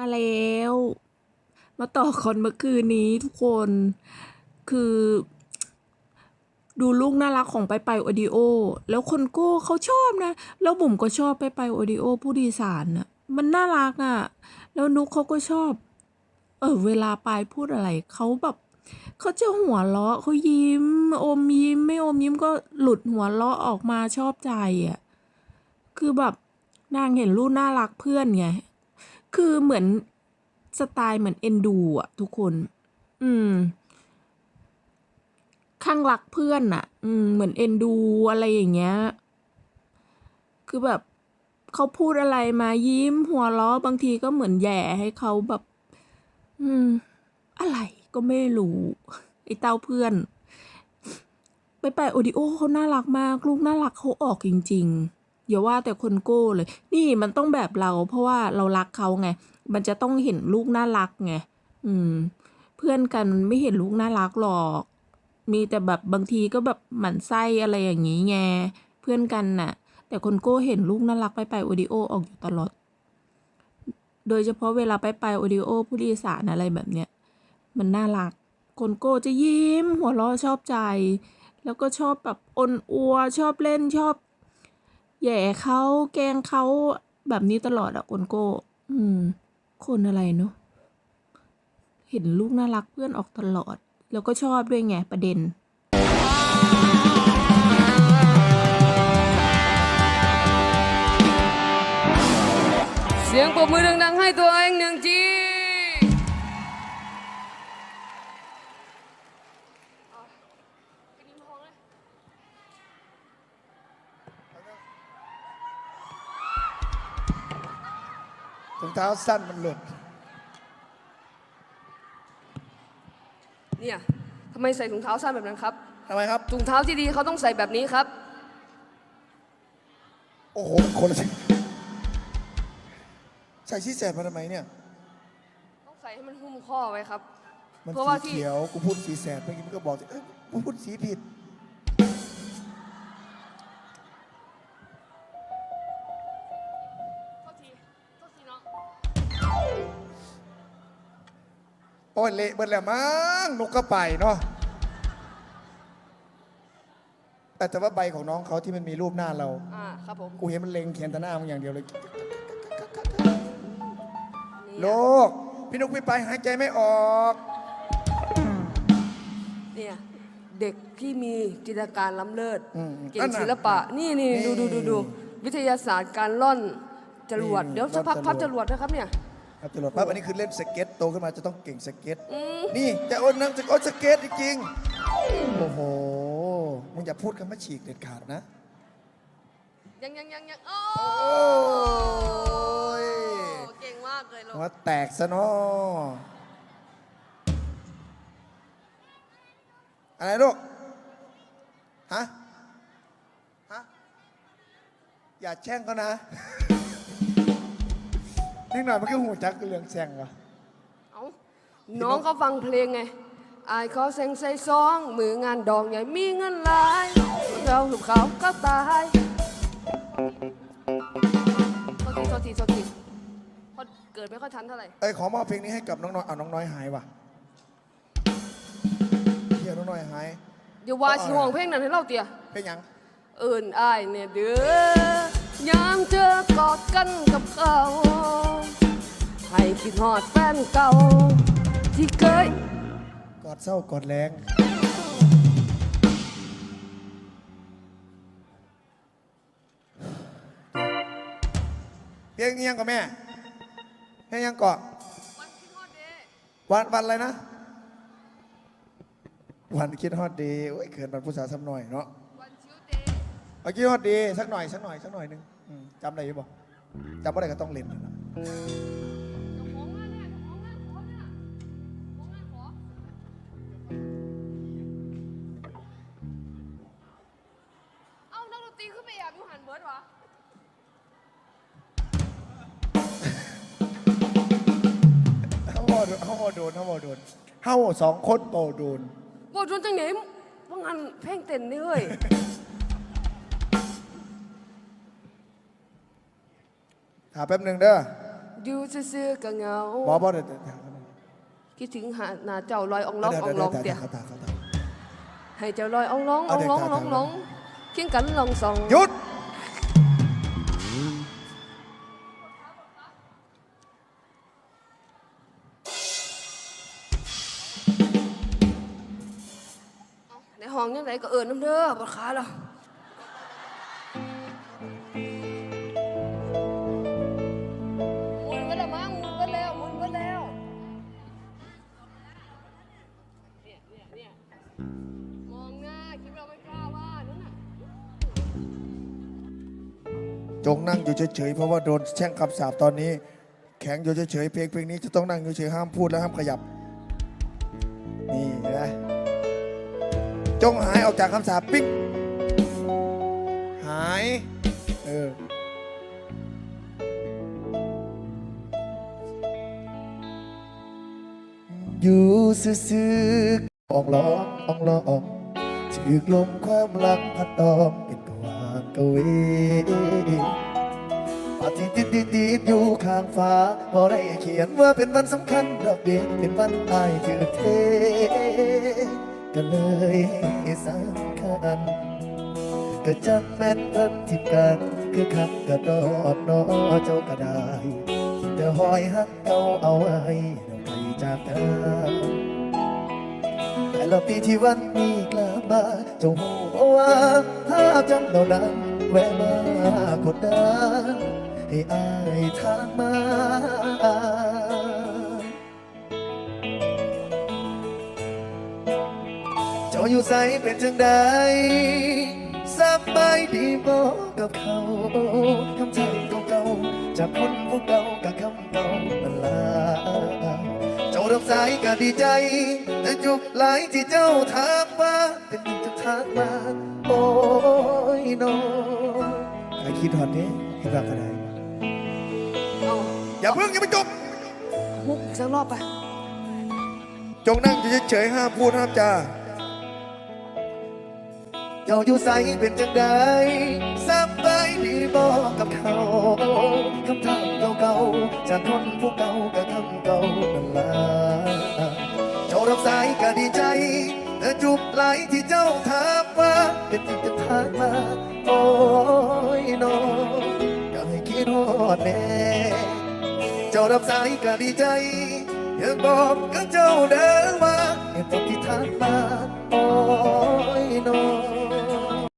มาแล้ว มาต่อคอนเมื่อคืนนี้ทุกคน คือ ดูลูกน่ารักของไปไปโอดิโอ แล้วคนโก้เขาชอบนะ แล้วบุ๋มก็ชอบไปไปโอดิโอ ผู้ดีสารน่ะมันน่ารักอะ แล้วนุกเขาก็ชอบ เออเวลาปายพูดอะไรเขาแบบเขาจะหัวเราะเขายิ้ม อมยิ้ม ไม่อมยิ้มก็หลุดหัวเราะออกมาชอบใจอะ คือแบบนางเห็นลูกน่ารักเพื่อนไง คือเหมือนสไตล์เหมือนเอ็นดูอะทุกคน อืม ข้างรักเพื่อนอะอืม เหมือนเอ็นดูอะไรอย่างเงี้ย คือแบบเขาพูดอะไรมายิ้มหัวเราะบางทีก็เหมือนแย่ให้เขาแบบ อืม อะไรก็ไม่รู้ ไอ้เต้าเพื่อนไปไปโอดิโอเขาน่ารักมาก ลูกน่ารักเขาออกจริง ๆ อย่าว่าแต่คนโก้เลย นี่มันต้องแบบเรา เพราะว่าเรารักเขาไง มันจะต้องเห็นลูกน่ารักไงอืม เพื่อนกันไม่เห็นลูกน่ารักหรอก มีแต่แบบบางทีก็แบบหมั่นไส้อะไรอย่างนี้ไงเพื่อนกันน่ะ แต่คนโก้เห็นลูกน่ารักไปไปโอดิโอออกอยู่ตลอด โดยเฉพาะเวลาไปไปโอดิโอผู้ดีสารอะไรแบบเนี้ยมันน่ารัก คนโก้จะยิ้ม หัวเราะชอบใจ แล้วก็ชอบแบบอนอัวชอบเล่นชอบ แย่เขาแกล้งเขาแบบนี้ตลอดอะคนโก้ อืม คนอะไรเนาะเห็นลูกน่ารักเพื่อนออกตลอด แล้วก็ชอบด้วยไงประเด็น เสียงปรบมือดังๆให้ตัวเองหนึ่งที ถุงเท้าสั้นมันหลุด เนี่ยทำไมใส่ถุงเท้าสั้นแบบนั้นครับทำไมครับ ถุงเท้าที่ดีเขาต้องใส่แบบนี้ครับ โอ้โหมันคนละสิใส่ชี้แสบมาทำไมเนี่ย ต้องใส่ให้มันหุ้มข้อไว้ครับ มันเพราะว่าสีที่ เขียว กูพูดสีแสบเมื่อกี้มันก็บอกสิเอ้ยกูพูดสีผิด โอ้ยเละเบิดแล้วมั้งนกก็ไปเนาะแต่แต่ว่าใบของน้องเขาที่มันมีรูปหน้าเรา อ่าครับผมกูเห็นมันเล็งเขียนแต่หน้ามึงอย่างเดียวเลยนี่โลกพี่นกพี่ไปหายใจไม่ออก เนี่ยเด็กที่มีจินตนาการล้ำเลิศ อืมเก่นั่งนน่ะศิลปะ นี่นี่นี่ดูดูดูดูวิทยาศาสตร์การล่อนจรวด นี่เดี๋ยวสักพักล่อนพับจจรรววดดนะครับเนี่ย ครับตำรวจปั๊บอันนี้คือเล่นสเก็ตโตขึ้นมาจะต้องเก่งสเก็ตนี่จะโอนน้ำสกอตสเก็ตจริงๆโอ้โหมึงอย่าพูดคำว่าฉีกเด็ดขาดนะ ยังยังยังยังโอ้โอ้ยเก่งมากเลยลูกหัวแตกซะเนาะอะไรลูกฮะฮะอย่าแช่งเขานะ นิดหน่อยมันก็หูจักเรื่องแช่งเหรอเอาน้องเขาฟังเพลงไงอายเขาเซ็งใส่ซอง มืองานดองใหญ่มีเงินหลายเราลูกเขาก็ตายโทษทีโทษทีโทษทีเพราะเกิดไม่ค่อยทันเท่าไหร่ เอ้ยขอมอบเพลงนี้ให้กับน้องน้อยเอาน้องน้อยหายว่ะเฮียน้องน้อยหายเดี๋ยวว่าชิห่วงเพลงนั้นให้เราเตียเพลงหยัง เอิญอายเนี่ยเด้อยามเจอ กอดกันกับเขาให้คิดฮอดแฟนเก่า ที่เคย กอดเศร้ากอดแรงเพลงอิหยังก่อนแม่เพลงอิหยังก่อนวันคิดฮอดเด้วันวันอะไรนะ วันคิดฮอดดีโอ้ยเขินวันผู้สาวซ้ำหน่อยเนาะวันชิวเด้วันคิดฮอดดีสักหน่อยสักหน่อยสักหน่อยหนึงอืมจำได้อยังบอก จำไม่ได้ก็ต้องเล่นนั่นล่ะเจ้าของงานเนี่ยเจ้าของงานขอเนี่ยของงานขอเอ้านักดนตรีขึ้นไปแอบอยู่หันเบิร์ดวะเฮาบ่โดนเฮาบ่โดนเฮาบ่โดนเฮาสองคนโตโดน บอกจนจังไหนว่างานเพลงเต้นนี่เฮ้ย ถามแป๊บหนึ่งเด้ออยู่ซื่อๆก็เหงาหมอบอเดี๋ยวเดี๋ยวเดี๋ยวคิดถึงหาหน้าเจ้าลอยอ่องลองเดี๋ยวอ่องเดี๋ลยวองเดี๋ยวเดี๋ยวเขาตาเขาตาให้เจ้าลอยอ่องลองอ่เอาองเดี๋ยวลองตาลองตาลองเคียงกันลองสองหยุดในห้องยังไงก็เอิญน้ำเด้อปวดขาแล้ว จงนั่งอยู่เฉยๆเพราะว่าโดนแช่งคำสาปตอนนี้ แข็งอยู่เฉยๆเพลงเพลงนี้จะต้องนั่งอยู่เฉยห้ามพูดและห้ามขยับ นี่นะจงหายออกจากคำสาปปิ๊กหายเอออยู่ซื่อๆอองร้ออองร้องถือกลมความรักพัดตอมเป็นกวางกะเวปาฏิ ทินดีดีอยู่ข้างฟ้าพอได้เขียนว่าเป็นวันสำคัญดอกเบี้ยเป็นวันอายถือเทก็เลยสำคัญก็จักแม่นเพิ่นทิมกัน คือคักกระดอกนอเจ้าก็ได้แต่หอยหักเก่าเอาไว้ไปจากกันแต่ละปีที่วันนี้กลับมาเจงหูว่าภาพจำเหล่านั้นแวะมากดดัน ให้อายทางมาเจ้าอยู่ใสเป็นจังใดสบายดีบอกกับเขาคำถามเก่าๆจากคนผู้เก่ากับคำเก่ามันลาเจ้ารับสายก็ดีใจ แต่จุกหลายที่เจ้าถามว่าเป็นยังจะทักมา โอ้ยน้องใครคิดหอดเด้คิดว่าก็ได้ อย่าเพิ่งอย่าไปจบฮุกอีกสักรอบไป จงนั่งอยู่เฉยๆห้ามพูดห้ามจาเจ้าอยู่ใสเป็นจังใดสบายดีบอกกับเขาคำถามเก่าๆจากคนผู้เก่ากับคำเก่านั่นล่ะเจ้ารับสายก็ดีใจแต่จุบไหลที่เจ้าถามว่าเป็นจริงจะทางมาโอ้ยน้องก็ให้คิดฮอดแน่เจ้ารับสายก็ดีใจ อยากบอกกับเจ้าเด้อว่าเหตุผลที่ทักมาโอ้ยน้อง